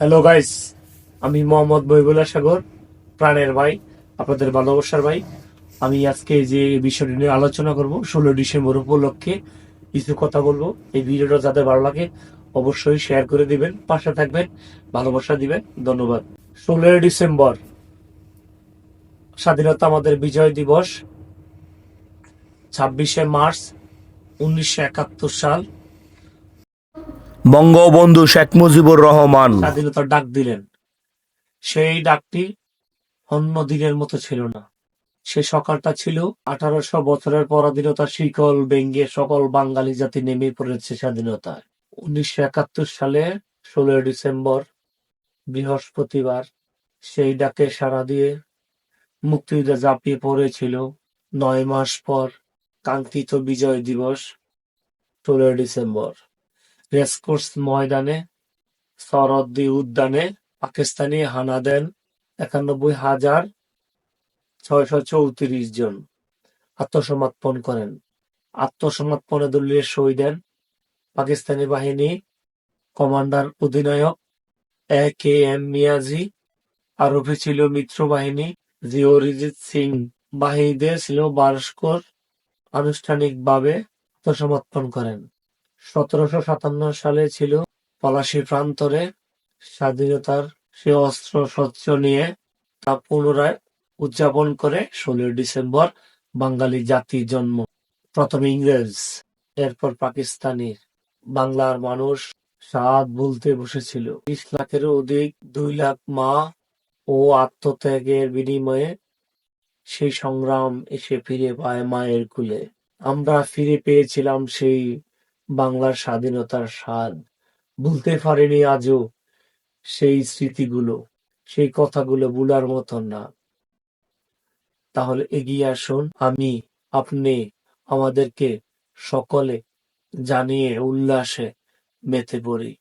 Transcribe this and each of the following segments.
Hello guys আমি মোহাম্মদ মহিবুল্লাহ সাগর, প্রাণের ভাই, আপনাদের ভালোবাসার ভাই। আমি আজকে যে বিষয়টি নিয়ে আলোচনা করব, ষোলো ডিসেম্বর উপলক্ষে কিছু কথা বলব। এই ভিডিওটা যাদের ভালো লাগে, অবশ্যই শেয়ার করে দিবেন, পাশে থাকবেন, ভালোবাসা দিবেন। ধন্যবাদ। ষোলোই ডিসেম্বর, স্বাধীনতা আমাদের বিজয় দিবস, ছাব্বিশে মার্চ, উনিশশো একাত্তর সাল। বঙ্গবন্ধু শেখ মুজিবুর রহমান। স্বাধীনতার ডাক দিলেন। সেই ডাকটি অন্য দিনের মতো ছিল না। সে সকালটা ছিল আঠারোশো বছরের পরাধীনতা শিকল ব্যঙ্গে সকল বাঙালি জাতি নেমে পড়েছে স্বাধীনতায়। উনিশশো একাত্তর সালে ষোলোই ডিসেম্বর, বৃহস্পতিবার সেই ডাকে সাড়া দিয়ে মুক্তিযুদ্ধে ঝাঁপিয়ে পড়েছিল। নয় মাস পর কাঙ্ক্ষিত বিজয় দিবস ষোলোই ডিসেম্বর। রেসকোর্স ময়দানে, সরদ্দি উদ্যানে, পাকিস্তানি হানা দেন একানব্বই হাজার ছয়শো চৌত্রিশ জন। আত্মসমর্পণ করেন। আত্মসমর্পণে দলীয় সই দেন পাকিস্তানি বাহিনী কমান্ডার অধিনায়ক এ কে এম মিয়াজি। আরোপে ছিল মিত্র বাহিনী জিওরিজিৎ সিং। বাহিনীদের ছিল বারস্কর আনুষ্ঠানিকভাবে আত্মসমর্পণ করেন। সতেরোশো সাতান্ন সালে ছিল পলাশী প্রান্তরে স্বাধীনতার সে অস্ত্র শস্ত্র নিয়ে তা পুনরায় উদযাপন করে ষোলোই ডিসেম্বর বাঙালি জাতির জন্ম। প্রথম ইংরেজ, এরপর পাকিস্তানি বাংলার মানুষ সাত বলতে বসেছিল। বিশ লাখেরও অধিক দুই লাখ মা ও আত্মত্যাগের বিনিময়ে সেই সংগ্রাম এসে ফিরে পায় মায়ের কুলে। আমরা ফিরে পেয়েছিলাম সেই বাংলার স্বাধীনতার স্বাদ। ভুলতে পারিনি আজও সেই স্মৃতিগুলো, সেই কথাগুলো ভুলার মতন না। তাহলে এগিয়ে আসুন, আমি, আপনি আমাদেরকে সকলে জানিয়ে উল্লাসে মেতে পড়ি।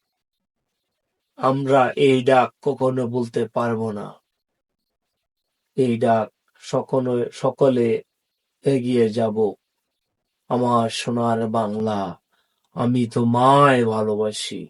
আমরা এই ডাক কখনো বলতে পারব না। এই ডাক সকলে সকলে এগিয়ে যাব। আমার সোনার বাংলা। আমি তোমায় ভালোবাসি